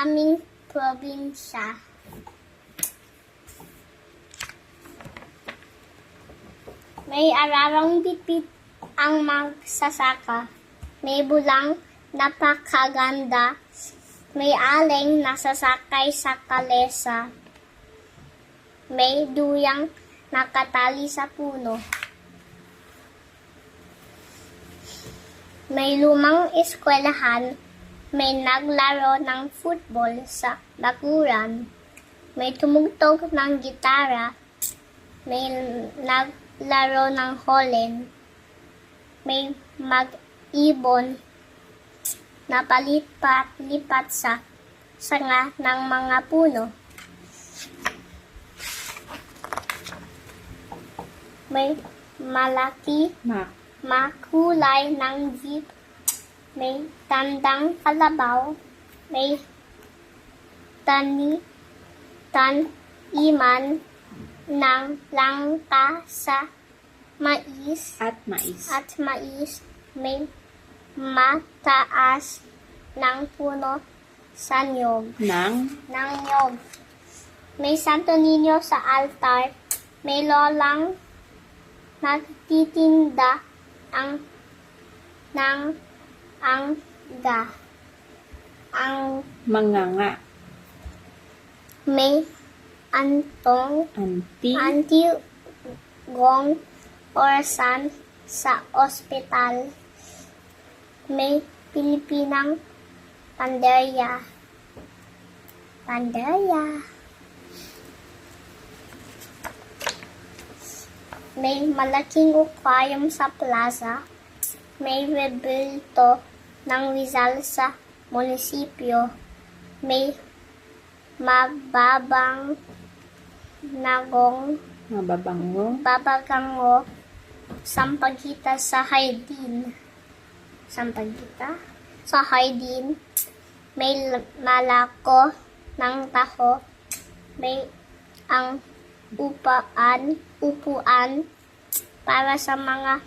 aming probinsya. May ararang bitbit ang magsasaka. May bulang napakaganda. May aleng nasasakay sa kalesa. May duyang nakatali sa puno. May lumang eskwelahan. May naglaro ng football sa bakuran. May tumugtog ng gitara. May naglaro ng holen. May mag-ibon na palipat-lipat sa sanga ng mga puno. May malaki Mak. makulay ng jeep, may tandang kalabaw, may tani, tan, iman ng langka sa mais. At mais. at mais, may mataas ng puno sa niyog, Nang ng niyog. May Santo Niño sa altar, may lolang nagtitinda ang ng ang ga ang manganga. may antong Anti. anti gong orasan sa ospital. May Pilipinang panderya. Panderya. May malaking aquarium sa plaza. May rebulto ng Rizal sa munisipyo may mababang nagong Mababango. babagango sampagita sa Haydin. Sampagita sa Haydin. May malako ng taho. May ang upaan, upuan para sa mga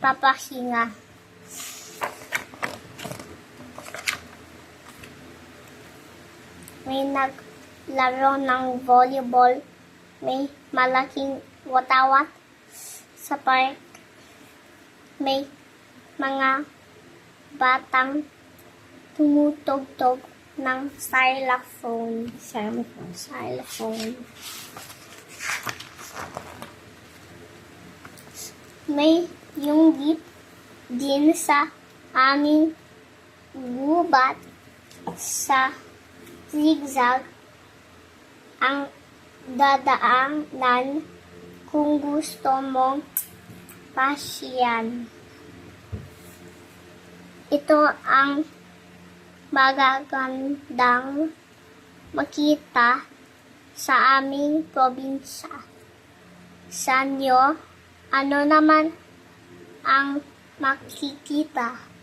nagpapahinga. May naglaro ng volleyball. May malaking watawat sa park. May mga batang tumutugtog ng xylophone. Xylophone. Xylophone. May yung jeep din sa aming gubat sa zigzag ang dadaanan kung gusto mong pasyan. Ito ang magagandang makita sa aming probinsya. Sa inyo, ano naman ang makikita?